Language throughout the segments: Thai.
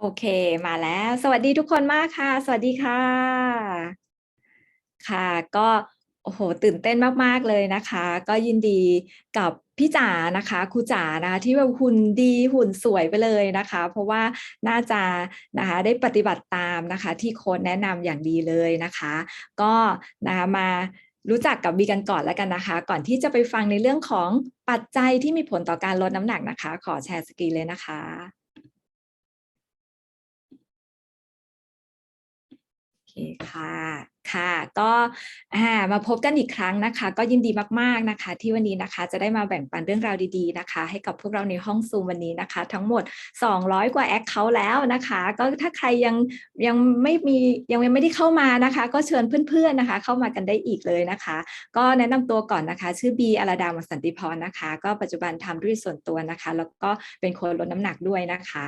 โอเค มาแล้ว สวัสดีทุกคนมากค่ะ สวัสดีค่ะ ค่ะ ก็โอ้โห ตื่นเต้นมาก ๆ เลยนะคะ ก็ยินดีกับพี่จ๋านะคะครูจ๋านะที่แบบหุ่นดีหุ่นสวยไปเลยนะคะ เพราะว่าน่าจะนะคะได้ปฏิบัติตามนะคะที่โค้ดแนะนำอย่างดีเลยนะคะ ก็นะคะมารู้จักกับบีกันก่อนแล้วกันนะคะ ก่อนที่จะไปฟังในเรื่องของปัจจัยที่มีผลต่อการลดน้ำหนักนะคะ ขอแชร์สกรีนเลยนะคะ เคค่ะค่ะ ก็มาพบกันอีกครั้งนะคะ ก็ยินดีมากๆนะคะ ที่วันนี้นะคะจะได้มาแบ่งปันเรื่องราวดีๆนะคะ ให้กับพวกเราในห้องซูมวันนี้นะคะ ทั้งหมด 200 กว่าแอคเคาท์แล้วนะคะ ก็ถ้าใครยังยังไม่มียังไม่ได้เข้ามานะคะ ก็เชิญเพื่อนๆนะคะ เข้ามากันได้อีกเลยนะคะ ก็แนะนำตัวก่อนนะคะ ชื่อบีอรดามสันติพรนะคะ ก็ปัจจุบันทำธุรกิจส่วนตัวนะคะ แล้วก็เป็นคนลดน้ำหนักด้วยนะคะ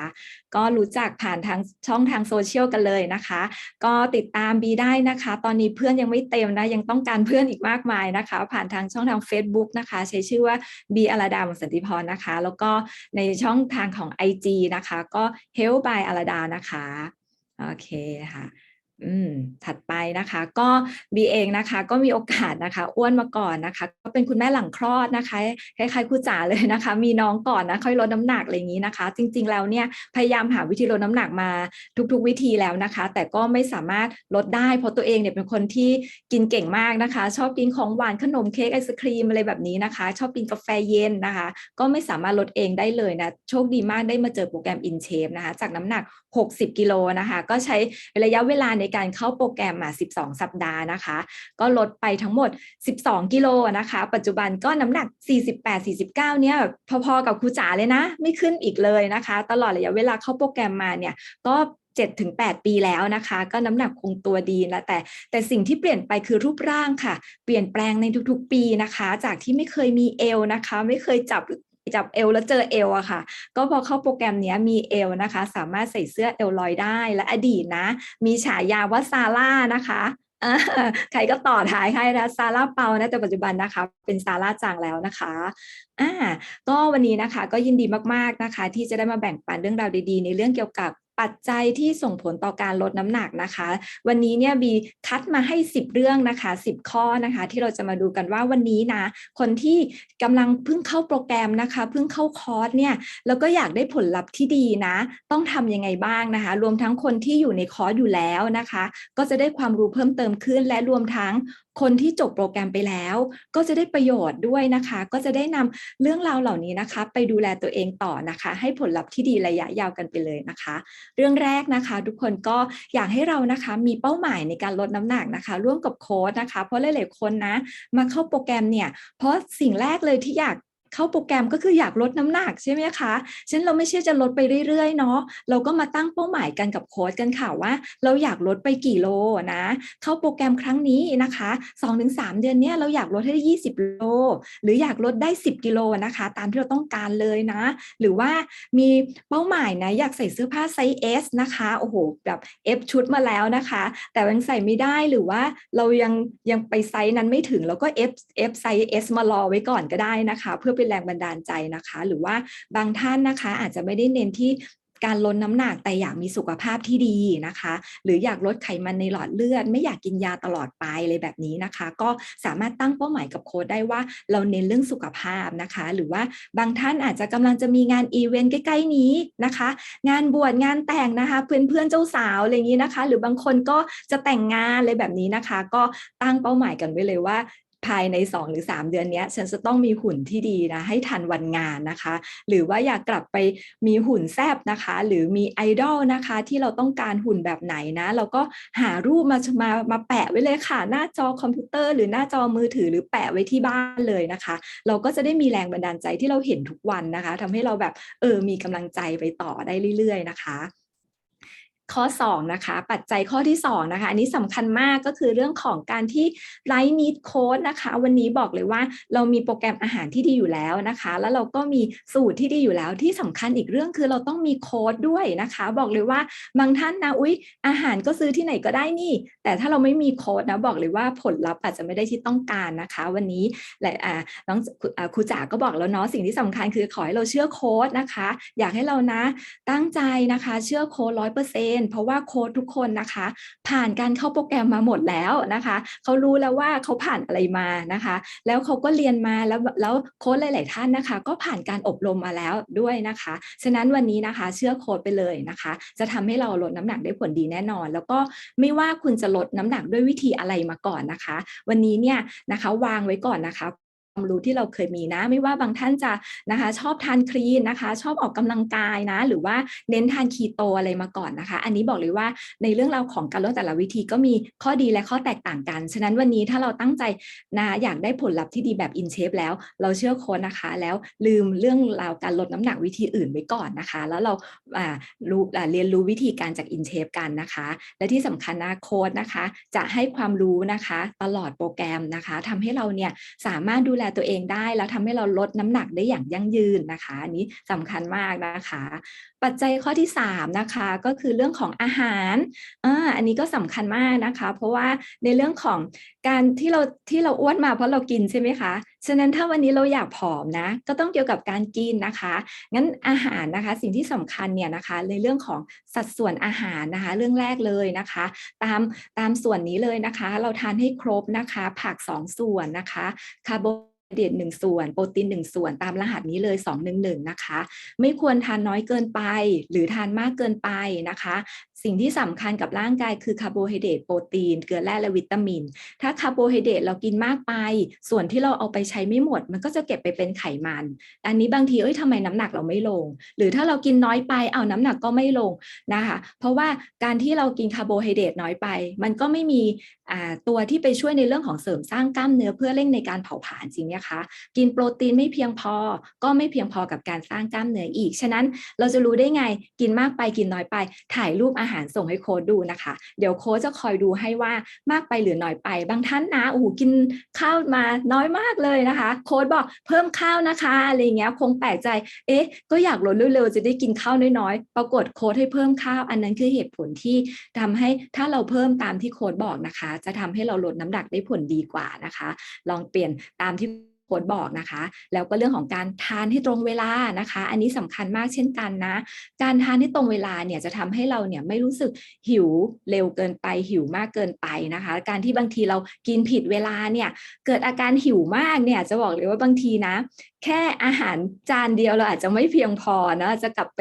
ก็รู้จักผ่านทางช่องทางโซเชียลกันเลยนะคะ ก็ติดตามบีได้นะคะตอนนี้เพื่อนยังไม่เต็มนะยังต้องการเพื่อนอีกมากมายนะคะ ผ่านทางช่องทาง Facebook นะคะ ใช้ชื่อว่าบีอรดามสันติพรนะคะ แล้วก็ในช่องทางของ IG นะคะ ก็ Help by อรดานะคะ โอเคค่ะ ถัดไปนะคะ ก็บีเองนะคะ ก็มีโอกาสนะคะ อ้วนมาก่อนนะคะ ก็เป็นคุณแม่หลังคลอดนะคะคล้ายๆครูจ๋าเลยนะคะ มีน้องก่อนนะค่อยลดน้ำหนักอะไรอย่างนี้นะคะ จริง ๆ แล้วเนี่ยพยายามหาวิธีลดน้ำหนักมาทุกๆ วิธีแล้วนะคะ แต่ก็ไม่สามารถลดได้เพราะตัวเองเนี่ยเป็นคนที่กินเก่งมากนะคะ ชอบกินของหวานขนมเค้กไอศครีมอะไรแบบนี้นะคะ ชอบกินกาแฟเย็นนะคะ ก็ไม่สามารถลดเองได้เลยนะโชคดีมากได้มาเจอโปรแกรม InShape นะคะ จากน้ำหนัก 60กิโลนะคะ ก็ใช้ระยะเวลาในการเข้าโปรแกรมมา 12 สัปดาห์นะคะ ก็ลดไปทั้งหมด 12 กิโลนะคะ ปัจจุบันก็น้ำหนัก 48-49 เนี่ยพอๆกับครูจ๋าเลยนะ ไม่ขึ้นอีกเลยนะคะ ตลอดระยะเวลาเข้าโปรแกรมมาเนี่ยก็7ถึง8ปีแล้วนะคะ ก็น้ำหนักคงตัวดีแล้วแต่แต่สิ่งที่เปลี่ยนไปคือรูปร่างค่ะ เปลี่ยนแปลงในทุกๆ ปีนะคะ จากที่ไม่เคยมีเอวนะคะ ไม่เคยจับ จับเอวแล้วเจอเอวอะค่ะ ก็พอเข้าโปรแกรมนี้มีเอวนะคะ สามารถใส่เสื้อเอวลอยได้และอดีตนะ มีฉายาว่าซาร่านะคะใครก็ต่อท้ายให้นะซาร่าเปานะแต่ปัจจุบันนะคะ เป็นซาร่าจางแล้วนะคะอ่าก็วันนี้นะคะก็ยินดีมากๆนะคะ ที่จะได้มาแบ่งปันเรื่องราวดีๆ ในเรื่องเกี่ยวกับ ปัจจัยที่ส่งผลต่อการลดน้ำหนักนะคะ วันนี้เนี่ยบีคัดมาให้ 10 เรื่องนะคะ 10 ข้อนะคะ ที่เราจะมาดูกันว่าวันนี้นะคนที่กำลังเพิ่งเข้าโปรแกรมนะคะเพิ่งเข้าคอร์สเนี่ยแล้วก็อยากได้ผลลัพธ์ที่ดีนะ ต้องทำยังไงบ้างนะคะ รวมทั้งคนที่อยู่ในคอร์สอยู่แล้วนะคะ ก็จะได้ความรู้เพิ่มเติมขึ้น และรวมทั้งคนที่จบโปรแกรมไปแล้ว ก็จะได้ประโยชน์ด้วยนะคะ ก็จะได้นำเรื่องราวเหล่านี้นะคะ ไปดูแลตัวเองต่อนะคะ ให้ผลลัพธ์ที่ดีระยะยาวกันไปเลยนะคะ เรื่องแรกนะคะ ทุกคนก็อยากให้เรานะคะมีเป้าหมายในการลดน้ำหนักนะคะ ร่วมกับโค้ชนะคะ เพราะหลายๆคนนะมาเข้าโปรแกรมเนี่ยเพราะสิ่งแรกเลยที่อยาก เข้าโปรแกรมก็คืออยากลดน้ำหนักใช่ไหมคะฉะนั้นเราไม่ใช่จะลดไปเรื่อยๆเนาะเราก็มาตั้งเป้าหมายกันกับโค้ชกันค่ะว่า เราอยากลดไปกี่โลนะเข้าโปรแกรมครั้งนี้นะคะ2-3 เดือนเนี้ยเราอยากลดให้ได้20 โล หรืออยากลดได้ 10 กิโลนะคะ ตามที่เราต้องการเลยนะ หรือว่ามีเป้าหมายนะอยากใส่เสื้อผ้าไซส์ S นะคะโอ้โหแบบ F ชุดมาแล้วนะคะ แต่ยังใส่ไม่ได้หรือว่าเรายังยังไปไซส์นั้นไม่ถึงแล้วก็ F F ไซส์ S มารอไว้ก่อนก็ได้นะคะ เพื่อเป็นแรงบันดาลใจนะคะ หรือว่าบางท่านนะคะอาจจะไม่ได้เน้นที่การลดน้ำหนักแต่อยากมีสุขภาพที่ดีนะคะ หรืออยากลดไขมันในหลอดเลือด ไม่อยากกินยาตลอดไปเลยแบบนี้นะคะ ก็สามารถตั้งเป้าหมายกับโค้ดได้ว่าเราเน้นเรื่องสุขภาพนะคะ หรือว่าบางท่านอาจจะกำลังจะมีงานอีเวนต์ใกล้ๆนี้นะคะ งานบวชงานแต่งนะคะ เพื่อนๆเจ้าสาวอะไรอย่างนี้นะคะ หรือ บางคนก็จะแต่งงานอะไรแบบนี้นะคะ ก็ตั้งเป้าหมายกันไว้เลยว่า ภายใน 2 หรือ 3 เดือนนี้ฉันจะต้องมีหุ่นที่ดีนะให้ทันวันงานนะคะ หรือว่าอยากกลับไปมีหุ่นแซบนะคะ หรือมีไอดอลนะคะ ที่เราต้องการหุ่นแบบไหนนะ เราก็หารูปมามามาแปะไว้เลยค่ะ หน้าจอคอมพิวเตอร์หรือหน้าจอมือถือหรือแปะไว้ที่บ้านเลยนะคะ เราก็จะได้มีแรงบันดาลใจที่เราเห็นทุกวันนะคะทำให้เราแบบเออมีกำลังใจไปต่อได้เรื่อย ๆ นะคะ ข้อ2นะคะ ปัจจัยข้อที่2นะคะ อันนี้สำคัญมากก็คือเรื่องของการที่ไลฟ์มีดโค้ดนะคะ วันนี้บอกเลยว่าเรามีโปรแกรมอาหารที่ดีอยู่แล้วนะคะ แล้วเราก็มีสูตรที่ดีอยู่แล้วที่สำคัญอีกเรื่องคือเราต้องมีโค้ดด้วยนะคะ บอกเลยว่าบางท่านนะอุ๊ยอาหารก็ซื้อที่ไหนก็ได้นี่ แต่ถ้าเราไม่มีโค้ดนะบอกเลยว่าผลลัพธ์อาจจะไม่ได้ที่ต้องการนะคะ วันนี้แหละอ่าน้องครูจ๋าก็บอกแล้วเนาะสิ่งที่สำคัญคือขอให้เราเชื่อโค้ดนะคะ อยากให้เรานะตั้งใจนะคะ เชื่อโค้ดร้อยเปอร์เซ็นเพราะว่าโค้ดทุกคนนะคะ ผ่านการเข้าโปรแกรมมาหมดแล้วนะคะเขารู้แล้วว่าเขาผ่านอะไรมานะคะ แล้วเขาก็เรียนมาแล้วแล้วโค้ดหลาย ๆ ท่านนะคะ ก็ผ่านการอบรมมาแล้วด้วยนะคะ ฉะนั้นวันนี้นะคะเชื่อโค้ดไปเลยนะคะ จะทำให้เราลดน้ำหนักได้ผลดีแน่นอน แล้วก็ไม่ว่าคุณจะลดน้ำหนักด้วยวิธีอะไรมาก่อนนะคะ วันนี้เนี่ยนะคะวางไว้ก่อนนะคะ ความรู้ที่เราเคยมีนะ ไม่ว่าบางท่านจะนะคะ ชอบทานคลีนนะคะ ชอบออกกำลังกายนะ หรือว่าเน้นทานคีโตอะไรมาก่อนนะคะ อันนี้บอกเลยว่าในเรื่องราวของการลดแต่ละวิธีก็มีข้อดีและข้อแตกต่างกัน ฉะนั้นวันนี้ถ้าเราตั้งใจนะอยากได้ผลลัพธ์ที่ดีแบบอินเชฟแล้ว เราเชื่อโค้ดนะคะ แล้วลืมเรื่องราวการลดน้ำหนักวิธีอื่นไว้ก่อนนะคะ แล้วเราอ่ารู้อ่าเรียนรู้วิธีการจากอินเชฟกันนะคะ และที่สำคัญนะโค้ดนะคะ จะให้ความรู้นะคะ ตลอดโปรแกรมนะคะทำให้เราเนี่ยสามารถดูแลตัวเองได้ แล้วทำให้เราลดน้ำหนักได้อย่างยั่งยืนนะคะอันนี้สำคัญมากนะคะ ปัจจัยข้อที่3นะคะก็คือเรื่องของอาหารอ่าอันนี้ก็สำคัญมากนะคะ เพราะว่าในเรื่องของการที่เราที่เราอ้วนมาเพราะเรากินใช่ไหมคะฉะนั้นถ้าวันนี้เราอยากผอมนะ ก็ต้องเกี่ยวกับการกินนะคะงั้นอาหารนะคะสิ่งที่สำคัญเนี่ยนะคะในเรื่องของสัดส่วนอาหารนะคะ เรื่องแรกเลยนะคะ ตามตามส่วนนี้เลยนะคะ เราทานให้ครบนะคะ ผัก 2 ส่วนนะคะคาร์โบ เดรตหนึ่งส่วน โปรตีนหนึ่งส่วนตามรหัสนี้เลย 2 1 1 นะคะ ไม่ควรทานน้อยเกินไป หรือทานมากเกินไปนะคะ สิ่งที่สำคัญกับร่างกายคือคาร์โบไฮเดรตโปรตีนเกลือแร่และวิตามิน ถ้าคาร์โบไฮเดรตเรากินมากไป ส่วนที่เราเอาไปใช้ไม่หมด มันก็จะเก็บไปเป็นไขมัน อันนี้บางทีเอ้ยทำไมน้ำหนักเราไม่ลง หรือถ้าเรากินน้อยไปเอาน้ำหนักก็ไม่ลงนะคะเพราะว่าการที่เรากินคาร์โบไฮเดรตน้อยไป มันก็ไม่มีตัวที่ไปช่วยในเรื่องของเสริมสร้างกล้ามเนื้อเพื่อเร่งในการเผาผลาญจริงไหมคะกินโปรตีนไม่เพียงพอ ก็ไม่เพียงพอกับการสร้างกล้ามเนื้ออีก ฉะนั้นเราจะรู้ได้ไงกินมากไปกินน้อยไปถ่ายรูปอาหารส่งให้โค้ดดูนะคะ เดี๋ยวโค้ดจะคอยดูให้ว่ามากไปหรือน้อยไป บางท่านนะโอ้โหกินข้าวมาน้อยมากเลยนะคะ โค้ดบอกเพิ่มข้าวนะคะอะไรอย่างเงี้ยคงแปลกใจ เอ๊ะ ก็อยากลดเร็วๆจะได้กินข้าวน้อยๆ ปรากฏโค้ดให้เพิ่มข้าว อันนั้นคือเหตุผลที่ทำให้ถ้าเราเพิ่มตามที่โค้ดบอกนะคะ จะทำให้เราลดน้ำหนักได้ผลดีกว่านะคะ ลองเปลี่ยนตามที่ ค้ดบอกนะคะ แล้วก็เรื่องของการทานให้ตรงเวลานะคะ อันนี้สำคัญมากเช่นกันนะ การทานให้ตรงเวลาเนี่ยจะทำให้เราเนี่ยไม่รู้สึกหิวเร็วเกินไปหิวมากเกินไปนะคะ การที่บางทีเรากินผิดเวลาเนี่ยเกิดอาการหิวมากเนี่ยจะบอกเลยว่าบางทีนะ แค่อาหารจานเดียวเราอาจจะไม่เพียงพอนะจะกลับไป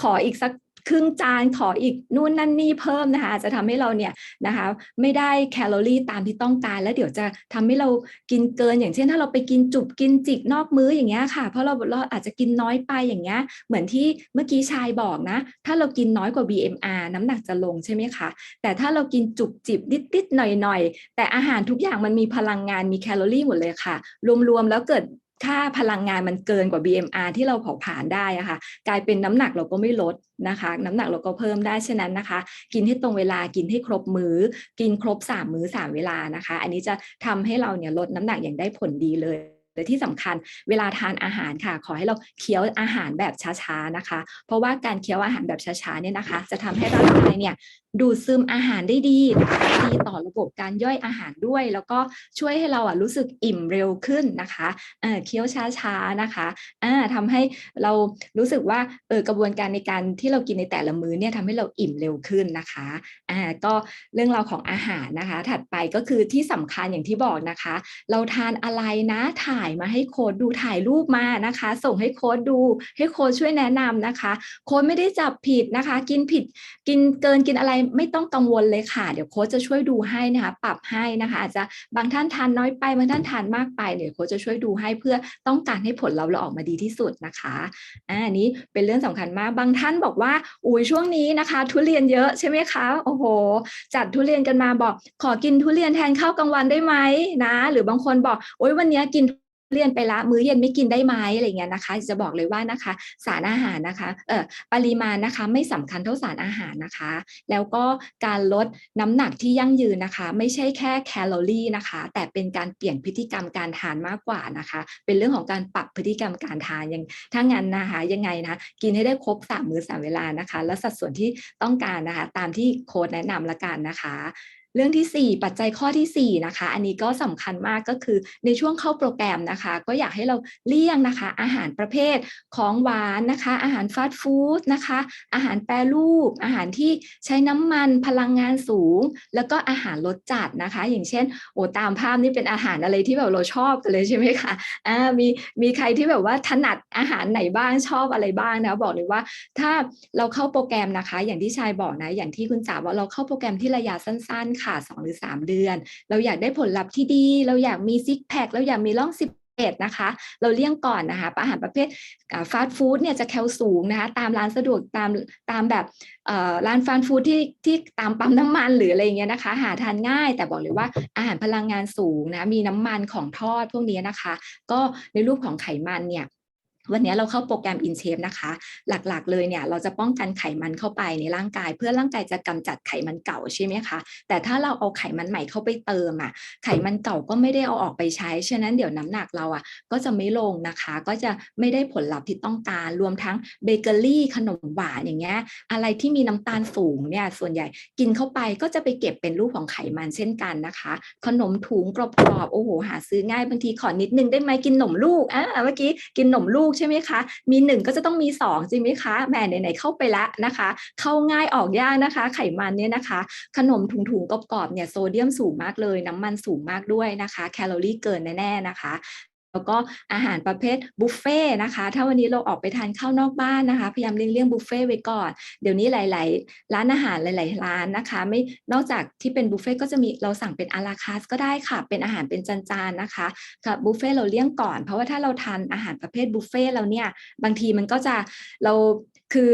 ขออีกสัก ครึ่งจานขออีกนู่นนั่นนี่เพิ่มนะคะอาจจะทำให้เราเนี่ยนะคะไม่ได้แคลอรี่ตามที่ต้องการ แล้วเดี๋ยวจะทำให้เรากินเกิน อย่างเช่น ถ้าเราไปกินจุบกินจิกนอกมื้ออย่างเงี้ยค่ะ เพราะเราเราอาจจะกินน้อยไปอย่างเงี้ยเหมือนที่เมื่อกี้ชายบอกนะ ถ้าเรากินน้อยกว่า BMR น้ำหนักจะลงใช่ไหมคะแต่ถ้าเรากินจุบจิบนิดๆหน่อยๆแต่อาหารทุกอย่างมันมีพลังงานมีแคลอรี่หมดเลยค่ะ รวมๆแล้วเกิด ค่าพลังงานมันเกินกว่า BMR ที่เราเผาผลาญได้อะค่ะ กลายเป็นน้ำหนักเราก็ไม่ลดนะคะ น้ำหนักเราก็เพิ่มได้ฉะนั้นนะคะ กินให้ตรงเวลากินให้ครบมือ้อ กินครบ3มื้อ3เวลานะคะ อันนี้จะทำให้เราเนี่ยลดน้ำหนักอย่างได้ผลดีเลย แต่ที่สำคัญเวลาทานอาหารค่ะ ขอให้เราเคี้ยวอาหารแบบช้าๆนะคะ เพราะว่าการเคี้ยวอาหารแบบช้าๆเนี่ยนะคะ จะทำให้ร่างกายเนี่ยดูดซึมอาหารได้ดีดีต่อระบบการย่อยอาหารด้วย แล้วก็ช่วยให้เราอะรู้สึกอิ่มเร็วขึ้นนะคะเออเคี้ยวช้าๆนะคะอ่าทำให้เรารู้สึกว่าเออกระบวนการในการที่เรากินในแต่ละมื้อเนี่ยทำให้เราอิ่มเร็วขึ้นนะคะอ่าก็เรื่องราวของอาหารนะคะ ถัดไปก็คือที่สำคัญอย่างที่บอกนะคะ เราทานอะไรนะถ่ายมาให้โค้ดดูถ่ายรูปมานะคะ ส่งให้โค้ดดู ให้โค้ดช่วยแนะนำนะคะ โค้ดไม่ได้จับผิดนะคะ กินผิดกินเกินกินอะไรไม่ต้องกังวลเลยค่ะ เดี๋ยวโค้ชจะช่วยดูให้นะคะ ปรับให้นะคะ อาจจะบางท่านทานน้อยไปบางท่านทานมากไปเดี๋ยวโค้ชจะช่วยดูให้เพื่อต้องการให้ผลเราเราออกมาดีที่สุดนะคะอ่าอันนี้เป็นเรื่องสำคัญมากบางท่านบอกว่าอุ้ยช่วงนี้นะคะ ทุเรียนเยอะใช่ไหมคะโอ้โห จัดทุเรียนกันมาบอก ขอกินทุเรียนแทนข้าวกลางวันได้ไหมนะ หรือบางคนบอกโอ้ยวันนี้กิน เรียนไปละมื้อเย็นไม่กินได้ไหมอะไรเงี้ยนะคะ จะบอกเลยว่านะคะ สารอาหารนะคะเออปริมาณนะคะไม่สำคัญเท่าสารอาหารนะคะ แล้วก็การลดน้ำหนักที่ยั่งยืนนะคะ ไม่ใช่แค่แคลอรี่นะคะ แต่เป็นการเปลี่ยนพฤติกรรมการทานมากกว่านะคะ เป็นเรื่องของการปรับพฤติกรรมการทานยังถ้างั้นนะคะยังไงนะคะกินให้ได้ครบสามมื้อสามเวลานะคะ และสัดส่วนที่ต้องการนะคะ ตามที่โค้ดแนะนำละกันนะคะ เรื่องที่ 4 ปัจจัยข้อทีสี่4 นะคะ อันนี้ก็สำคัญมากก็คือในช่วงเข้าโปรแกรมนะคะ ก็อยากให้เราเลี่ยงนะคะ อาหารประเภทของหวานนะคะ อาหารฟาสต์ฟู้ดนะคะ อาหารแปรรูป อาหารที่ใช้น้ำมันพลังงานสูง แล้วก็อาหารรสจัดนะคะ อย่างเช่นโอ้ตามภาพนี่เป็นอาหารอะไรที่แบบเราชอบกันเลยใช่ไหมคะอ่ามีมีใครที่แบบว่าถนัดอาหารไหนบ้างชอบอะไรบ้างนะบอกเลยว่าถ้าเราเข้าโปรแกรมนะคะ อย่างที่ชายบอกนะอย่างที่คุณจ๋าว่าเราเข้าโปรแกรมที่ระยะสั้นๆค่ะ2หรือ3เดือน เราอยากได้ผลลัพธ์ที่ดี เราอยากมีซิกแพคเราอยากมีร่องสิบเอ็ดนะคะเราเลี่ยงก่อนนะคะอาหารประเภทฟาสต์ฟู้ดเนี่ยจะแคลสูงนะคะตามร้านสะดวกตามตามแบบร้านฟาสต์ฟู้ดที่ที่ตามปั๊มน้ำมันหรืออะไรเงี้ยนะคะ หาทานง่ายแต่บอกเลยว่าอาหารพลังงานสูงนะมีน้ำมันของทอดพวกนี้นะคะ ก็ในรูปของไขมันเนี่ย วันนี้เราเข้าโปรแกรม InShape นะคะ หลักๆ เลยเนี่ยเราจะป้องกันไขมันเข้าไปในร่างกาย เพื่อร่างกายจะกำจัดไขมันเก่าใช่ไหมคะ แต่ถ้าเราเอาไขมันใหม่เข้าไปเติมอะไขมันเก่าก็ไม่ได้เอาออกไปใช้ ฉะนั้นเดี๋ยวน้ำหนักเราอะก็จะไม่ลงนะคะ ก็จะไม่ได้ผลลัพธ์ที่ต้องการ รวมทั้งเบเกอรี่ขนมหวานอย่างเงี้ย อะไรที่มีน้ำตาลสูงเนี่ยส่วนใหญ่กินเข้าไปก็จะไปเก็บเป็นรูปของไขมันเช่นกันนะคะ ขนมถุงกรอบๆโอ้โหหาซื้อง่ายบางทีขอนิดนึงได้ไหมกินหนมลูกอ่าเมื่อกี้กินหนมลูกใช่ไหมคะ มีหนึ่งก็จะต้องมีสองจริงไหมคะแหมไหนๆเข้าไปละนะคะ เข้าง่ายออกยากนะคะ ไขมันเนี่ยนะคะ ขนมถุงๆกรอบๆเนี่ยโซเดียมสูงมากเลย น้ำมันสูงมากด้วยนะคะ แคลอรี่เกินแน่ๆนะคะ แล้วก็อาหารประเภทบุฟเฟ่นะคะ ถ้าวันนี้เราออกไปทานข้าวนอกบ้านนะคะ พยายามเลี่ยงบุฟเฟ่ไว้ก่อน เดี๋ยวนี้หลาย ๆ ร้านอาหารหลาย ๆ ร้านนะคะ ไม่ นอกจากที่เป็นบุฟเฟ่ก็จะมีเราสั่งเป็นอาราคาสก็ได้ค่ะ เป็นอาหารเป็นจาน ๆ นะคะค่ะบุฟเฟ่เราเลี่ยงก่อน เพราะว่าถ้าเราทานอาหารประเภทบุฟเฟ่เราเนี่ย บางทีมันก็จะเราคือ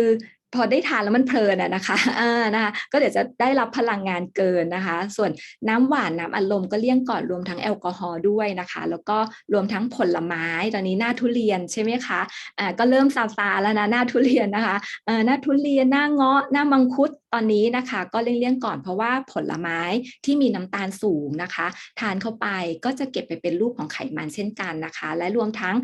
พอได้ทานแล้วมันเพลินอะนะคะอ่านะคะก็เดี๋ยวจะได้รับพลังงานเกินนะคะ ส่วนน้ำหวานน้ำอัดลมก็เลี่ยงก่อนรวมทั้งแอลกอฮอล์ด้วยนะคะ แล้วก็รวมทั้งผลไม้ตอนนี้หน้าทุเรียนใช่ไหมคะอ่าก็เริ่มซาซาแล้วนะหน้าทุเรียนนะคะเอ่อหน้าทุเรียนหน้าเงาะหน้ามังคุดตอนนี้นะคะก็เลี่ยงๆก่อนเพราะว่าผลไม้ที่มีน้ำตาลสูงนะคะ ทานเข้าไปก็จะเก็บไปเป็นรูปของไขมันเช่นกันนะคะ และรวมทั้ง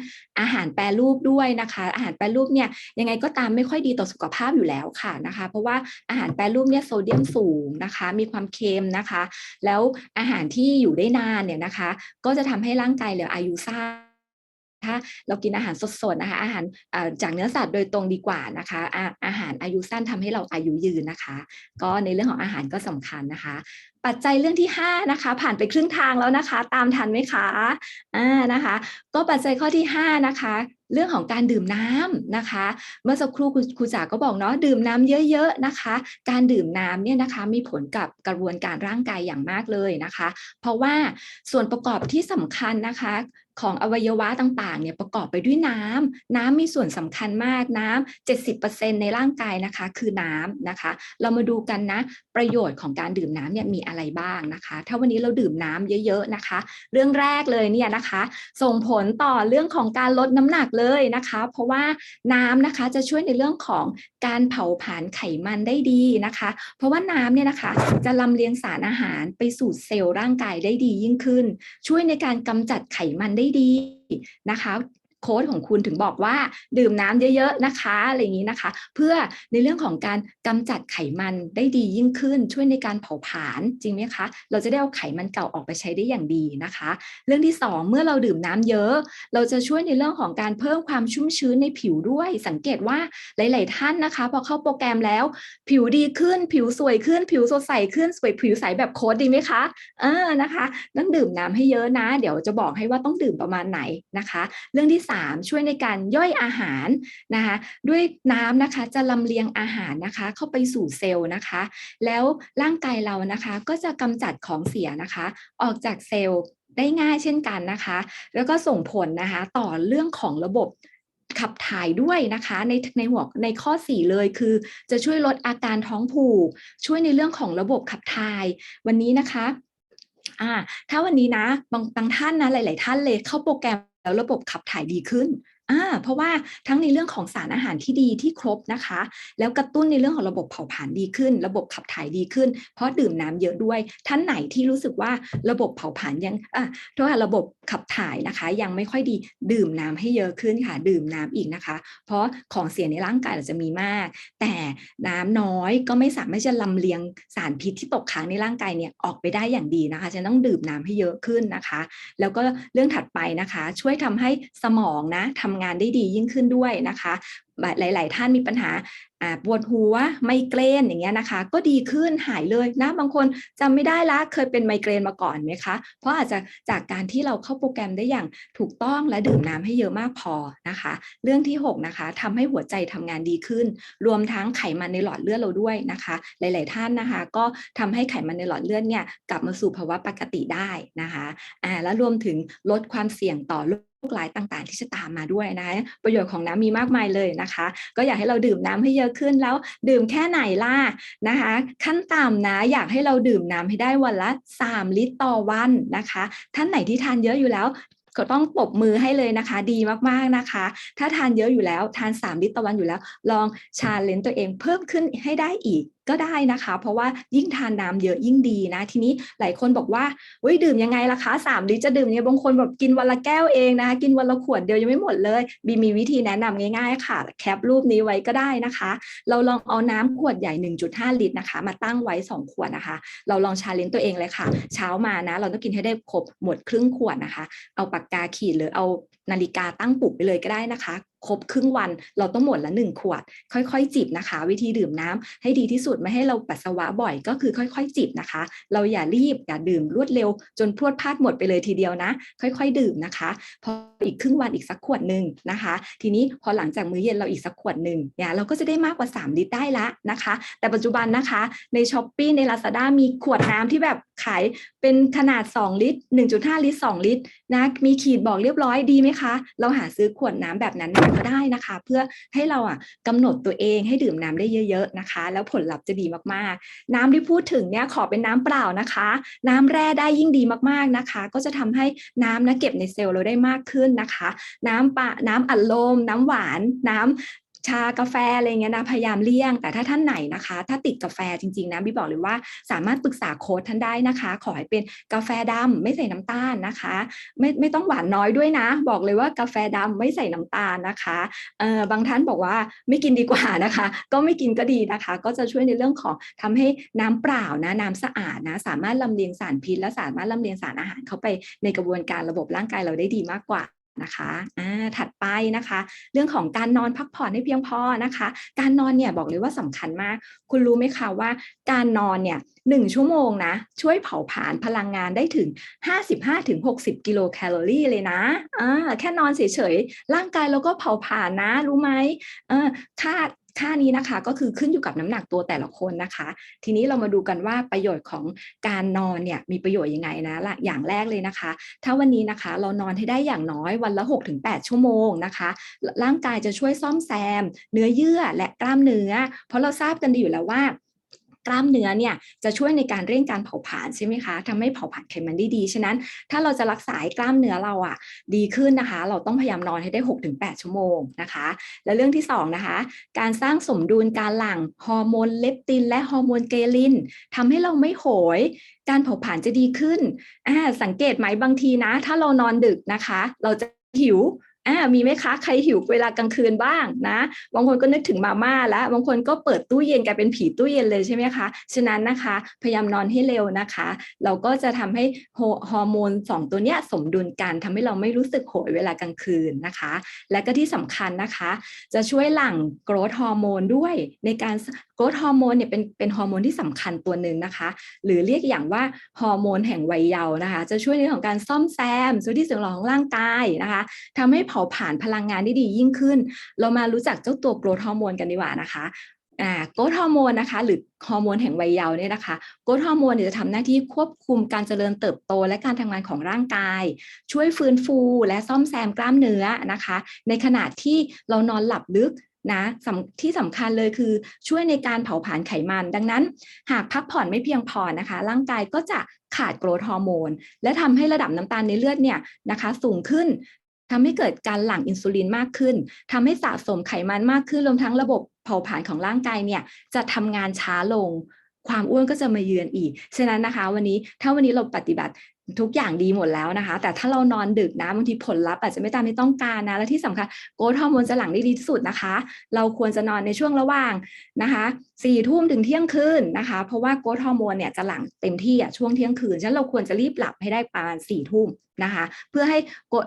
อาหารแปรรูปด้วยนะคะ อาหารแปรรูปเนี่ยยังไงก็ตามไม่ค่อยดีต่อสุขภาพอยู่แล้วค่ะนะคะ เพราะว่าอาหารแปรรูปเนี่ยโซเดียมสูงนะคะ มีความเค็มนะคะ แล้วอาหารที่อยู่ได้นานเนี่ยนะคะ ก็จะทำให้ร่างกายเหลืออายุสั้นถ้าเรากินอาหารสดๆนะคะ อาหารจากเนื้อสัตว์โดยตรงดีกว่านะคะ อาหารอายุสั้นทำให้เราอายุยืนนะคะ ก็ในเรื่องของอาหารก็สำคัญนะคะ ปัจจัยเรื่องที่ 5 นะคะ ผ่านไปครึ่งทางแล้วนะคะ ตามทันไหมคะอ่านะคะ ก็ปัจจัยข้อที่ 5 นะคะ เรื่องของการดื่มน้ำนะคะ เมื่อสักครู่ครูจ๋าก็บอกเนาะดื่มน้ำเยอะๆนะคะ การดื่มน้ำเนี่ยนะคะมีผลกับกระบวนการร่างกายอย่างมากเลยนะคะ เพราะว่าส่วนประกอบที่สำคัญนะคะของอวัยวะต่างๆเนี่ยประกอบไปด้วยน้ำน้ำมีส่วนสำคัญมากน้ำ70%ในร่างกายนะคะคือน้ำนะคะ เรามาดูกันนะประโยชน์ของการดื่มน้ำเนี่ยมีอะไรบ้างนะคะ ถ้าวันนี้เราดื่มน้ำเยอะๆนะคะ เรื่องแรกเลยเนี่ยนะคะ ส่งผลต่อเรื่องของการลดน้ำหนักเลยนะคะ เพราะว่าน้ำนะคะจะช่วยในเรื่องของการเผาผลาญไขมันได้ดีนะคะ เพราะว่าน้ำเนี่ยนะคะจะลำเลียงสารอาหารไปสู่เซลล์ร่างกายได้ดียิ่งขึ้น ช่วยในการกำจัดไขมันได้ได้ดีนะคะ โค้ดของคุณถึงบอกว่าดื่มน้ำเยอะๆนะคะอะไรอย่างนี้นะคะ เพื่อในเรื่องของการกำจัดไขมันได้ดียิ่งขึ้น ช่วยในการเผาผลาญจริงไหมคะ เราจะได้เอาไขมันเก่าออกไปใช้ได้อย่างดีนะคะ เรื่องที่ 2 เมื่อเราดื่มน้ำเยอะ เราจะช่วยในเรื่องของการเพิ่มความชุ่มชื้นในผิวด้วย สังเกตว่าหลาย ๆ ท่านนะคะ พอเข้าโปรแกรมแล้ว ผิวดีขึ้น ผิวสวยขึ้น ผิวสดใสขึ้นสวยผิวใสแบบโค้ดดีไหมคะเออนะคะต้องดื่มน้ำให้เยอะนะ เดี๋ยวจะบอกให้ว่าต้องดื่มประมาณไหนนะคะ เรื่องที่3 ช่วยในการย่อยอาหารนะคะด้วยน้ำนะคะจะลำเลียงอาหารนะคะ เข้าไปสู่เซลล์นะคะ แล้วร่างกายเรานะคะก็จะกำจัดของเสียนะคะ ออกจากเซลล์ได้ง่ายเช่นกันนะคะ แล้วก็ส่งผลนะคะต่อเรื่องของระบบขับถ่ายด้วยนะคะในในหัวในข้อ 4 เลยคือ จะช่วยลดอาการท้องผูก ช่วยในเรื่องของระบบขับถ่าย วันนี้นะคะอ่าถ้าวันนี้นะบางบางท่านนะหลาย ๆ ท่านเลยเข้าโปรแกรม แล้วระบบขับถ่ายดีขึ้น อ่าเพราะว่าทั้งในเรื่องของสารอาหารที่ดีที่ครบนะคะ แล้วกระตุ้นในเรื่องของระบบเผาผลาญดีขึ้น ระบบขับถ่ายดีขึ้น เพราะดื่มน้ำเยอะด้วย ท่านไหนที่รู้สึกว่าระบบเผาผลาญยังอะโทษค่ะระบบขับถ่ายนะคะ ยังไม่ค่อยดีดื่มน้ำให้เยอะขึ้นค่ะ ดื่มน้ำอีกนะคะ เพราะของเสียในร่างกายเราจะมีมาก แต่น้ำน้อยก็ไม่สามารถจะลำเลียงสารพิษที่ตกค้างในร่างกายเนี่ยออกไปได้อย่างดีนะคะจะต้องดื่มน้ำให้เยอะขึ้นนะคะ แล้วก็เรื่องถัดไปนะคะ ช่วยทำให้สมองนะทำงานได้ดียิ่งขึ้นด้วยนะคะหลาย ๆ ท่านมีปัญหาปวดหัวไมเกรนอย่างเงี้ยนะคะ ก็ดีขึ้นหายเลยนะบางคนจำไม่ได้ละเคยเป็นไมเกรนมาก่อนไหมคะ เพราะอาจจะจากการที่เราเข้าโปรแกรมได้อย่างถูกต้องและดื่มน้ำให้เยอะมากพอนะคะ เรื่องที่ 6 นะคะทำให้หัวใจทำงานดีขึ้น รวมทั้งไขมันในหลอดเลือดเราด้วยนะคะ หลาย ๆ ท่านนะคะ ก็ทำให้ไขมันในหลอดเลือดเนี่ยกลับมาสู่ภาวะปกติได้นะคะอ่าแล้วรวมถึงลดความเสี่ยงต่อโร คร้ายต่างๆ ที่จะตามมาด้วยนะคะประโยชน์ของน้ำมีมากมายเลยนะคะ ก็อยากให้เราดื่มน้ำให้เยอะขึ้นแล้ว ดื่มแค่ไหนล่ะนะคะ ขั้นต่ำนะอยากให้เราดื่มน้ำให้ได้วันละ 3 ลิตรต่อวันนะคะ ท่านไหนที่ทานเยอะอยู่แล้วก็ต้องปรบมือให้เลยนะคะ ดีมากๆนะคะ ถ้าทานเยอะอยู่แล้ว ทาน 3 ลิตรต่อวันอยู่แล้ว ลองชาเลนจ์ตัวเองเพิ่มขึ้นให้ได้อีก ก็ได้นะคะ เพราะว่ายิ่งทานน้ำเยอะยิ่งดีนะ ทีนี้หลายคนบอกว่าเฮ้ยดื่มยังไงล่ะคะสามลิตรจะดื่มเนี่ยบางคนแบบกินวันละแก้วเองนะคะกินวันละขวดเดียวยังไม่หมดเลยบีมีวิธีแนะนำง่าย ๆ ค่ะ แคปรูปนี้ไว้ก็ได้นะคะ เราลองเอาน้ำขวดใหญ่ 1.5 ลิตรนะคะ มาตั้งไว้ 2 ขวดนะคะ เราลองชาเลนจ์ตัวเองเลยค่ะ เช้ามานะ เราต้องกินให้ได้ครบหมดครึ่งขวดนะคะ เอาปากกาขีดหรือเอานาฬิกาตั้งปลุกไปเลยก็ได้นะคะ ครบครึ่งวัน เราต้องหมดละหนึ่งขวด ค่อยๆ จิบนะคะ วิธีดื่มน้ำให้ดีที่สุดไม่ให้เราปัสสาวะบ่อยก็คือค่อยๆ จิบนะคะ เราอย่ารีบอย่าดื่มรวดเร็ว จนพรวดพลาดหมดไปเลยทีเดียวนะ ค่อยๆ ดื่มนะคะพออีกครึ่งวันอีกสักขวดหนึ่งนะคะ ทีนี้พอหลังจากมื้อเย็นเราอีกสักขวดหนึ่งเนี่ยเราก็จะได้มากกว่า 3 ลิตรได้ละนะคะ แต่ปัจจุบันนะคะในช้อปปี้ใน Lazada มีขวดน้ำที่แบบขายเป็นขนาด 2 ลิตร 1.5 ลิตร 2 ลิตรนะมีขีดบอกเรียบร้อยดีไหมคะ เราหาซื้อขวดน้ำแบบนั้นก็ได้นะคะ เพื่อให้เราอะกำหนดตัวเองให้ดื่มน้ำได้เยอะๆนะคะ แล้วผลลัพธ์จะดีมากๆ น้ำที่พูดถึงเนี่ยขอเป็นน้ำเปล่านะคะ น้ำแร่ได้ยิ่งดีมากๆนะคะ ก็จะทำให้น้ำนะเก็บในเซลล์เราได้มากขึ้นนะคะ น้ำปะน้ำอัดลมน้ำหวานน้ำ ชากาแฟอะไรเงี้ยนะพยายามเลี่ยง แต่ถ้าท่านไหนนะคะ ถ้าติดกาแฟจริงๆนะพี่บอกเลยว่าสามารถปรึกษาโค้ชท่านได้นะคะ ขอให้เป็นกาแฟดำไม่ใส่น้ำตาลนะคะ ไม่ไม่ต้องหวานน้อยด้วยนะ บอกเลยว่ากาแฟดำไม่ใส่น้ำตาลนะคะเออบางท่านบอกว่าไม่กินดีกว่านะคะ ก็ไม่กินก็ดีนะคะ ก็จะช่วยในเรื่องของทำให้น้ำเปล่านะน้ำสะอาดนะสามารถลำเลียงสารพิษและสามารถลำเลียงสารอาหารเข้าไปในกระบวนการระบบร่างกายเราได้ดีมากกว่า นะคะอ่าถัดไปนะคะ เรื่องของการนอนพักผ่อนให้เพียงพอนะคะ การนอนเนี่ยบอกเลยว่าสำคัญมาก คุณรู้ไหมคะว่า การนอนเนี่ยหนึ่งชั่วโมงนะช่วยเผาผลาญพลังงานได้ถึง 55-60 กิโลแคลอรี่เลยนะอ่าแค่นอนเฉยๆร่างกายเราก็เผาผลาญนะ รู้ไหมเออค่า ค่านี้นะคะก็คือขึ้นอยู่กับน้ำหนักตัวแต่ละคนนะคะ ทีนี้เรามาดูกันว่าประโยชน์ของการนอนเนี่ยมีประโยชน์ยังไงนะละอย่างแรกเลยนะคะ ถ้าวันนี้นะคะเรานอนให้ได้อย่างน้อยวันละ 6-8 ชั่วโมงนะคะ ร่างกายจะช่วยซ่อมแซม เนื้อเยื่อและกล้ามเนื้อ เพราะเราทราบกันดีอยู่แล้วว่า กล้ามเนื้อเนี่ยจะช่วยในการเร่งการเผาผลาญใช่ไหมคะทำให้เผาผลาญไขมันได้ดี ฉะนั้น ถ้าเราจะรักษาให้กล้ามเนื้อเราอะดีขึ้นนะคะ เราต้องพยายามนอนให้ได้ 6-8 ชั่วโมงนะคะ และเรื่องที่2นะคะ การสร้างสมดุลการหลั่งฮอร์โมนเลปติน และฮอร์โมนเกลินทำให้เราไม่โหยการเผาผลาญจะดีขึ้น สังเกตไหมบางทีนะ ถ้าเรานอนดึกนะคะ เราจะหิว อ่ามีไหมคะใครหิวเวลากลางคืนบ้างนะบางคนก็นึกถึงมาม่าแล้วบางคนก็เปิดตู้เย็นกลายเป็นผีตู้เย็นเลยใช่ไหมคะฉะนั้นนะคะพยายามนอนให้เร็วนะคะ เราก็จะทำให้ฮอร์โมนสองตัวเนี้ยสมดุลกันทำให้เราไม่รู้สึกโหยเวลากลางคืนนะคะ และก็ที่สำคัญนะคะ จะช่วยหลั่งโกรทฮอร์โมนด้วยในการโกรทฮอร์โมนเนี่ยเป็นเป็นฮอร์โมนที่สำคัญตัวหนึ่งนะคะ หรือเรียกอย่างว่าฮอร์โมนแห่งวัยเยาว์นะคะ จะช่วยในเรื่องของการซ่อมแซมส่วนที่สึกหรอของร่างกายนะคะทำให้ผาผลาญพลังงานได้ดียิ่งขึ้น เรามารู้จักเจ้าตัวโกรทฮอร์โมนกันดีกว่านะคะอ่าโกรทฮอร์โมนนะคะ หรือฮอร์โมนแห่งวัยเยาว์เนี่ยนะคะโกรทฮอร์โมนจะทำหน้าที่ควบคุมการเจริญเติบโตและการทำงานของร่างกาย ช่วยฟื้นฟูและซ่อมแซมกล้ามเนื้อนะคะ ในขณะที่เรานอนหลับลึกนะที่สำคัญเลยคือช่วยในการเผาผลาญไขมัน ดังนั้น หากพักผ่อนไม่เพียงพอนะคะ ร่างกายก็จะขาดโกรทฮอร์โมน และทำให้ระดับน้ำตาลในเลือดเนี่ยนะคะ สูงขึ้น ทำให้เกิดการหลั่งอินซูลินมากขึ้นทำให้สะสมไขมันมากขึ้น รวมทั้งระบบเผาผลาญของร่างกายเนี่ยจะทำงานช้าลง ความอ้วนก็จะมาเยือนอีก ฉะนั้นนะคะ วันนี้ถ้าวันนี้เราปฏิบัติทุกอย่างดีหมดแล้วนะคะ แต่ถ้าเรานอนดึกนะบางทีผลลัพธ์อาจจะไม่ตามที่ต้องการนะ และที่สำคัญโกรทฮอร์โมนจะหลั่งได้ดีที่สุดนะคะ เราควรจะนอนในช่วงระหว่างนะคะสี่ทุ่มถึงเที่ยงคืนนะคะ เพราะว่าโกรทฮอร์โมนเนี่ยจะหลั่งเต็มที่อะช่วงเที่ยงคืน ฉะนั้นเราควรจะรีบหลับให้ได้ประมาณสี่ทุ่มนะคะ เพื่อให้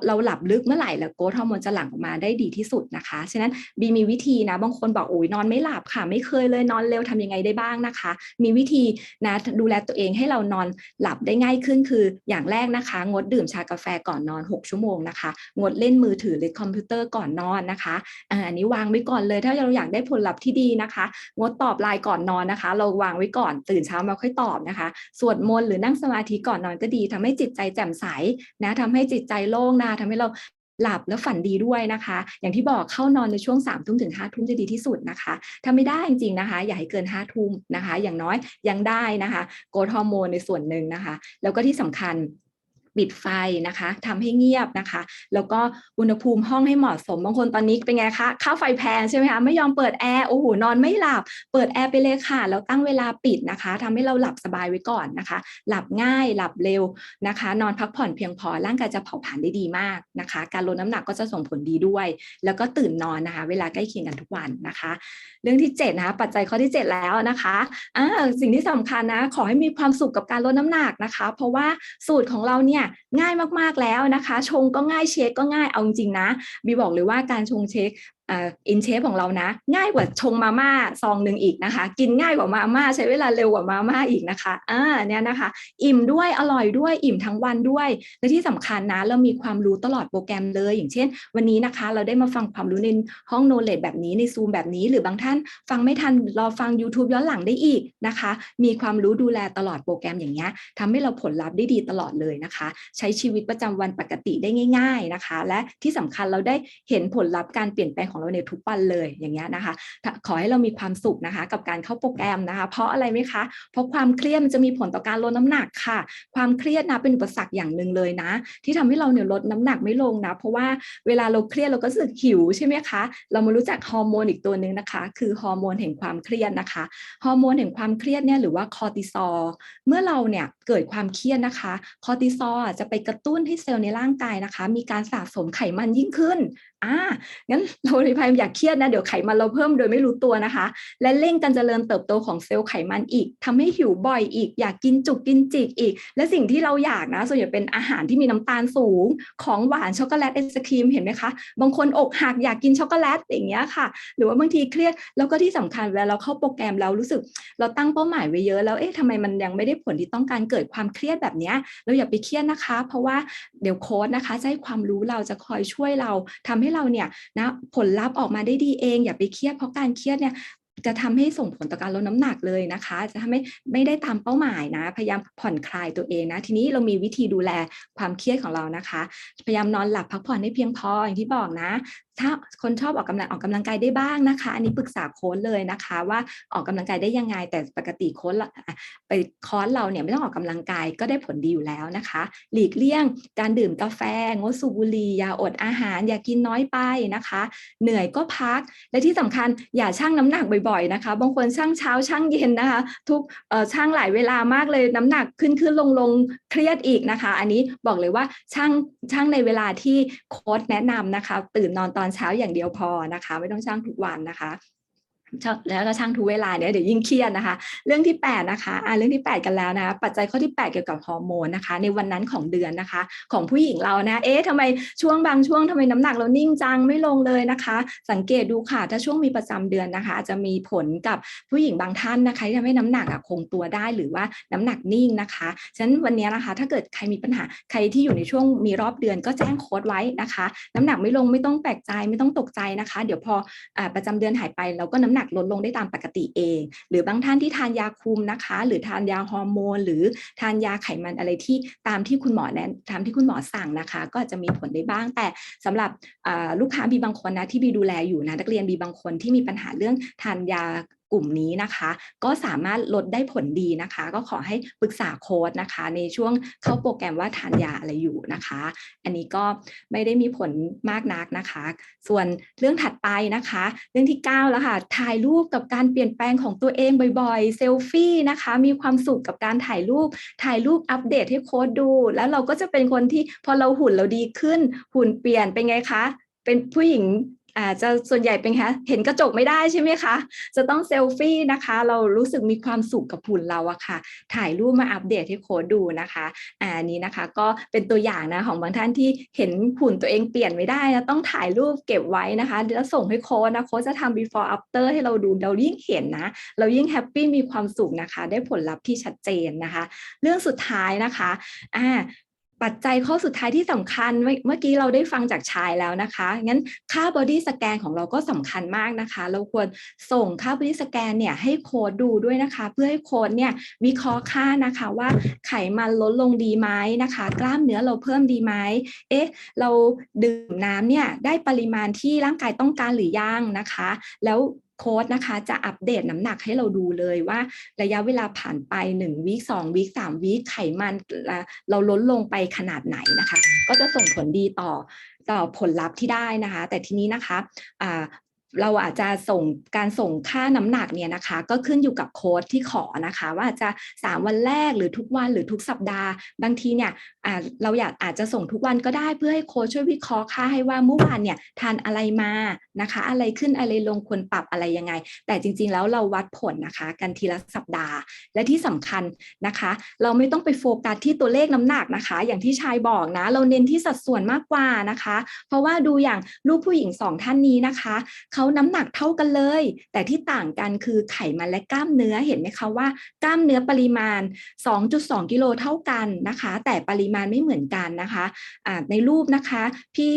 เราหลับลึกเมื่อไหร่แล้วโกรทฮอร์โมนจะหลั่งออกมาได้ดีที่สุดนะคะ ฉะนั้นบีมีวิธีนะ บางคนบอกโอ้ยนอนไม่หลับค่ะ ไม่เคยเลยนอนเร็วทำยังไงได้บ้างนะคะ มีวิธีนะดูแลตัวเองให้เรานอนหลับได้ง่ายขึ้นคือ อย่างแรกนะคะ งดดื่มชากาแฟก่อนนอน 6 ชั่วโมงนะคะ งดเล่นมือถือหรือคอมพิวเตอร์ก่อนนอนนะคะอันนี้วางไว้ก่อนเลยถ้าเราอยากได้ผลลัพธ์ที่ดีนะคะ งดตอบไลน์ก่อนนอนนะคะ เราวางไว้ก่อนตื่นเช้ามาค่อยตอบนะคะสวดมนต์หรือนั่งสมาธิก่อนนอนก็ดีทำให้จิตใจแจ่มใสนะทำให้จิตใจโล่งนะทำให้เราหลับแล้วฝันดีด้วยนะคะ อย่างที่บอกเข้านอนในช่วง3ามทุ่มถึงห้าทุ่มจะดีที่สุดนะคะ ถ้าไม่ได้จริงๆนะคะ อย่าให้เกิน5้าทุ่มนะคะ อย่างน้อยยังได้นะคะ โกรทฮอร์โมนในส่วนหนึ่งนะคะ แล้วก็ที่สำคัญ ปิดไฟนะคะทำให้เงียบนะคะ แล้วก็อุณหภูมิห้องให้เหมาะสมบางคนตอนนี้เป็นไงคะค่าไฟแพงใช่ไหมคะไม่ยอมเปิดแอร์โอ้โหนอนไม่หลับ เปิดแอร์ไปเลยค่ะแล้วตั้งเวลาปิดนะคะทำให้เราหลับสบายไว้ก่อนนะคะ หลับง่ายหลับเร็วนะคะ นอนพักผ่อนเพียงพอร่างกายจะเผาผลาญได้ดีมากนะคะ การลดน้ำหนักก็จะส่งผลดีด้วย แล้วก็ตื่นนอนนะคะ เวลาใกล้เคียงกันทุกวันนะคะ เรื่องที่7นะคะปัจจัยข้อที่ 7 แล้วนะคะอ่าสิ่งที่สำคัญนะ ขอให้มีความสุขกับการลดน้ำหนักนะคะ เพราะว่าสูตรของเราเนี่ยง่ายมากๆแล้วนะคะ ชงก็ง่ายเช็คก็ง่ายเอาจริงๆนะบีบอกเลยว่าการชงเช็ค อินเชฟของเรานะ ง่ายกว่าชงมาม่าซองหนึ่งอีกนะคะ กินง่ายกว่ามาม่าใช้เวลาเร็วกว่ามาม่าอีกนะคะอ่าเนี่ยนะคะ อิ่มด้วยอร่อยด้วยอิ่มทั้งวันด้วย และที่สำคัญนะเรามีความรู้ตลอดโปรแกรมเลย อย่างเช่น วันนี้นะคะ เราได้มาฟังความรู้ในห้องโนเลดแบบนี้ในซูมแบบนี้ หรือบางท่านฟังไม่ทันรอฟัง YouTube ย้อนหลังได้อีกนะคะ มีความรู้ดูแลตลอดโปรแกรมอย่างเงี้ยทำให้เราผลลัพธ์ได้ดีตลอดเลยนะคะ ใช้ชีวิตประจำวันปกติได้ง่าย ๆนะคะ และที่สำคัญเราได้เห็นผลลัพธ์การเปลี่ยนแปลงของเราในทุกวันเลยอย่างเงี้ยนะคะ ขอให้เรามีความสุขนะคะ กับการเข้าโปรแกรมนะคะ เพราะอะไรไหมคะ เพราะความเครียดมันจะมีผลต่อการลดน้ำหนักค่ะ ความเครียดนะเป็นอุปสรรคอย่างหนึ่งเลยนะ ที่ทำให้เราเนี่ยลดน้ำหนักไม่ลงนะ เพราะว่าเวลาเราเครียดเราก็รู้สึกหิวใช่ไหมคะ เรามารู้จักฮอร์โมนอีกตัวหนึ่งนะคะ คือฮอร์โมนแห่งความเครียดนะคะ ฮอร์โมนแห่งความเครียดเนี่ยหรือว่าคอร์ติซอล เมื่อเราเนี่ยเกิดความเครียดนะคะ คอร์ติซอลจะไปกระตุ้นให้เซลล์ในร่างกายนะคะ มีการสะสมไขมันยิ่งขึ้นอ่างั้นเราเลยพยายามอยากเครียดนะ เดี๋ยวไขมันเราเพิ่มโดยไม่รู้ตัวนะคะ และเร่งการเจริญเติบโตของเซลล์ไขมันอีกทำให้หิวบ่อยอีก อยากกินจุกกินจิกอีก และสิ่งที่เราอยากนะ ส่วนใหญ่เป็นอาหารที่มีน้ำตาลสูง ของหวานช็อกโกแลตไอศครีมเห็นไหมคะบางคนอกหักอยากกินช็อกโกแลตอย่างเงี้ยค่ะ หรือว่าบางทีเครียดแล้วก็ที่สำคัญเวลาเราเข้าโปรแกรมแล้วรู้สึก เราตั้งเป้าหมายไว้เยอะแล้วเอ๊ะทำไมมันยังไม่ได้ผลที่ต้องการเกิดความเครียดแบบเนี้ยเราอย่าไปเครียดนะคะ เพราะว่าเดี๋ยวโค้ดนะคะจะให้ความรู้เราจะคอยช่วยเราทำให้เราเนี่ยนะผลลัพธ์ออกมาได้ดีเอง อย่าไปเครียดเพราะการเครียดเนี่ยจะทำให้ส่งผลต่อการลดน้ำหนักเลยนะคะ จะทำให้ไม่ได้ตามเป้าหมายนะ พยายามผ่อนคลายตัวเองนะ ทีนี้เรามีวิธีดูแลความเครียดของเรานะคะ พยายามนอนหลับพักผ่อนให้เพียงพออย่างที่บอกนะ ถ้าคนชอบออกกำลังออกกำลังกายได้บ้างนะคะ อันนี้ปรึกษาโค้ชเลยนะคะ ว่าออกกำลังกายได้ยังไง แต่ปกติโค้ชไปคอร์สเราเนี่ยไม่ต้องออกกำลังกายก็ได้ผลดีอยู่แล้วนะคะ หลีกเลี่ยงการดื่มกาแฟงดสูบบุหรี่อย่าอดอาหาร อย่ากินน้อยไปนะคะ เหนื่อยก็พักและที่สำคัญอย่าชั่งน้ำหนักบ่อยๆนะคะ บางคนชั่งเช้าชั่งเย็นนะคะ ทุกชั่งหลายเวลามากเลยน้ำหนักขึ้นขึ้นลงลงเครียดอีกนะคะ อันนี้บอกเลยว่าชั่งชั่งในเวลาที่โค้ชแนะนำนะคะ ตื่นนอนตอนเช้าอย่างเดียวพอนะคะ ไม่ต้องช่างทุกวันนะคะ แล้วก็ช่างทุเวลาเนี่ยเดี๋ยวยิ่งเครียดนะคะ เรื่องที่8นะคะอ่าเรื่องที่ 8 กันแล้วนะปัจจัยข้อที่ 8 เกี่ยวกับฮอร์โมนนะคะ ในวันนั้นของเดือนนะคะ ของผู้หญิงเรานะ เอ๊ะทำไมช่วงบางช่วงทำไมน้ำหนักเรานิ่งจังไม่ลงเลยนะคะ สังเกตดูค่ะถ้าช่วงมีประจำเดือนนะคะ จะมีผลกับผู้หญิงบางท่านนะคะที่ทำให้น้ำหนักคงตัวได้หรือว่าน้ำหนักนิ่งนะคะฉะนั้นวันนี้นะคะ ถ้าเกิดใครมีปัญหาใครที่อยู่ในช่วงมีรอบเดือนก็แจ้งโค้ดไว้นะคะ น้ำหนักไม่ลงไม่ต้องแปลกใจไม่ต้องตกใจนะคะ เดี๋ยวพออประจำเดือนหายไปเราก็น้ำหนักลดลงได้ตามปกติเอง หรือบางท่านที่ทานยาคุมนะคะ หรือทานยาฮอร์โมน หรือทานยาไขมันอะไรที่ตามที่คุณหมอแนะตามที่คุณหมอสั่งนะคะ ก็จะมีผลได้บ้าง แต่สำหรับลูกค้าบีบางคนนะที่บีดูแลอยู่นะนักเรียนบีบางคนที่มีปัญหาเรื่องทานยา กลุ่มนี้นะคะ ก็สามารถลดได้ผลดีนะคะ ก็ขอให้ปรึกษาโค้ดนะคะ ในช่วงเข้าโปรแกรมว่าทานยาอะไรอยู่นะคะ อันนี้ก็ไม่ได้มีผลมากนักนะคะ ส่วนเรื่องถัดไปนะคะ เรื่องที่ 9 แล้วค่ะถ่ายรูปกับการเปลี่ยนแปลงของตัวเองบ่อยๆเซลฟี่นะคะ มีความสุขกับการถ่ายรูปถ่ายรูปอัปเดตให้โค้ดดู แล้วเราก็จะเป็นคนที่พอเราหุ่นเราดีขึ้นหุ่นเปลี่ยนเป็นไงคะเป็นผู้หญิง อาจจะส่วนใหญ่เป็นคะเห็นกระจกไม่ได้ใช่ไหมคะ จะต้องเซลฟี่นะคะ เรารู้สึกมีความสุขกับหุ่นเราอะค่ะ ถ่ายรูปมาอัปเดตให้โค้ดดูนะคะอ่าอันนี้นะคะ ก็เป็นตัวอย่างนะของบางท่านที่เห็นหุ่นตัวเองเปลี่ยนไม่ได้นะต้องถ่ายรูปเก็บไว้นะคะแล้วส่งให้โค้ดนะโค้ดจะทำ before after ให้เราดูเรายิ่งเห็นนะ เรายิ่งแฮปปี้มีความสุขนะคะ ได้ผลลัพธ์ที่ชัดเจนนะคะ เรื่องสุดท้ายนะคะอ่า ปัจจัยข้อสุดท้ายที่สำคัญเมื่อกี้เราได้ฟังจากชายแล้วนะคะ งั้นค่า body scan ของเราก็สำคัญมากนะคะ เราควรส่งค่า body scan เนี่ยให้โค้ดดูด้วยนะคะ เพื่อให้โค้ดเนี่ยวิเคราะห์ค่านะคะว่าไขมันลดลงดีไหมนะคะ กล้ามเนื้อเราเพิ่มดีไหมเอ๊ะ เราดื่มน้ำเนี่ยได้ปริมาณที่ร่างกายต้องการหรือยังนะคะ แล้ว โค้ดนะคะจะอัปเดตน้ำหนักให้เราดูเลยว่า ระยะเวลาผ่านไป1วีค2วีค3วีคไขมันเราลดลงไปขนาดไหนนะคะ ก็จะส่งผลดีต่อต่อผลลัพธ์ที่ได้นะคะ แต่ทีนี้นะคะ เราอาจจะส่งการส่งค่าน้ำหนักเนี่ยนะคะ ก็ขึ้นอยู่กับโค้ดที่ขอนะคะ ว่าจะ3วันแรกหรือทุกวันหรือทุกสัปดาห์ บางทีเนี่ยเราอยากอาจจะส่งทุกวันก็ได้เพื่อให้โค้ดช่วยวิเคราะห์ค่าให้ว่าเมื่อวานเนี่ยทานอะไรมานะคะ อะไรขึ้นอะไรลงควรปรับอะไรยังไง แต่จริงๆแล้วเราวัดผลนะคะ กันทีละสัปดาห์ และที่สำคัญนะคะ เราไม่ต้องไปโฟกัสที่ตัวเลขน้ำหนักนะคะ อย่างที่ชายบอกนะ เราเน้นที่สัดส่วนมากกว่านะคะ เพราะว่าดูอย่างรูปผู้หญิงสองท่านนี้นะคะเขาน้ำหนักเท่ากันเลย แต่ที่ต่างกันคือไขมันและกล้ามเนื้อเห็นไหมคะว่า กล้ามเนื้อปริมาณ 2.2 กิโลเท่ากันนะคะ แต่ปริมาณไม่เหมือนกันนะคะะในรูปนะคะพี่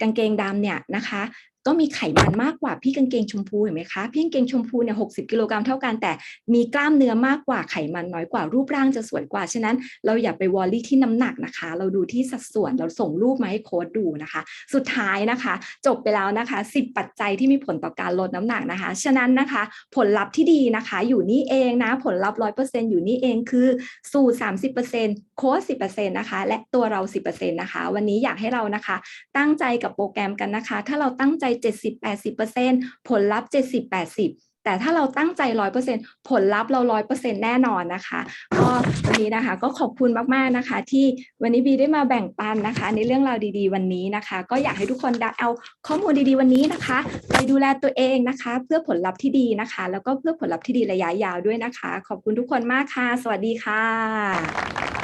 กางเกงดำเนี่ยนะคะ ก็มีไขมันมากกว่าพี่กางเกงชมพูเห็นไหมคะพี่กางเกงชมพูเนี่ยหกกิโลกรัมเท่ากันแต่มีกล้ามเนื้อมากกว่าไขมันน้อยกว่ารูปร่างจะสวยกว่าฉะนั้น เราอย่าไปวอลลี่ที่น้ำหนักนะคะ เราดูที่สัดส่วนเราส่งรูปมาให้โค้ดดูนะคะ สุดท้ายนะคะ จบไปแล้วนะคะ 10 ปัจจัยที่มีผลต่อการลดน้ำหนักนะคะ ฉะนั้นนะคะ ผลลัพธ์ที่ดีนะคะ อยู่นี่เองนะผลลัพธ์ร้อยเปอร์เซ็นอยู่นี่เองคือสูตรสามสิบเปอร์เซ็นต์โค้ดสิบเปอร์เซ็นต์นะคะ และตัวเราสิบเปอร์เซ็นต์นะคะ วันนี้อยากให้เรานะคะ ตั้งใจกับโปรแกรมกันนะคะ ถ้าเราตั้งใจ70-80%ผลลัพธ์70-80แต่ถ้าเราตั้งใจ 100%ผลลัพธ์เรา 100%แน่นอนนะคะก็วันนี้นะคะก็ขอบคุณมากๆนะคะ ที่วันนี้บีได้มาแบ่งปันนะคะ ในเรื่องราวดีๆ วันนี้นะคะ ก็อยากให้ทุกคนได้เอาข้อมูลดีๆวันนี้นะคะ ไปดูแลตัวเองนะคะ เพื่อผลลัพธ์ที่ดีนะคะ แล้วก็เพื่อผลลัพธ์ที่ดีระยะยาวด้วยนะคะ ขอบคุณทุกคนมากค่ะ สวัสดีค่ะ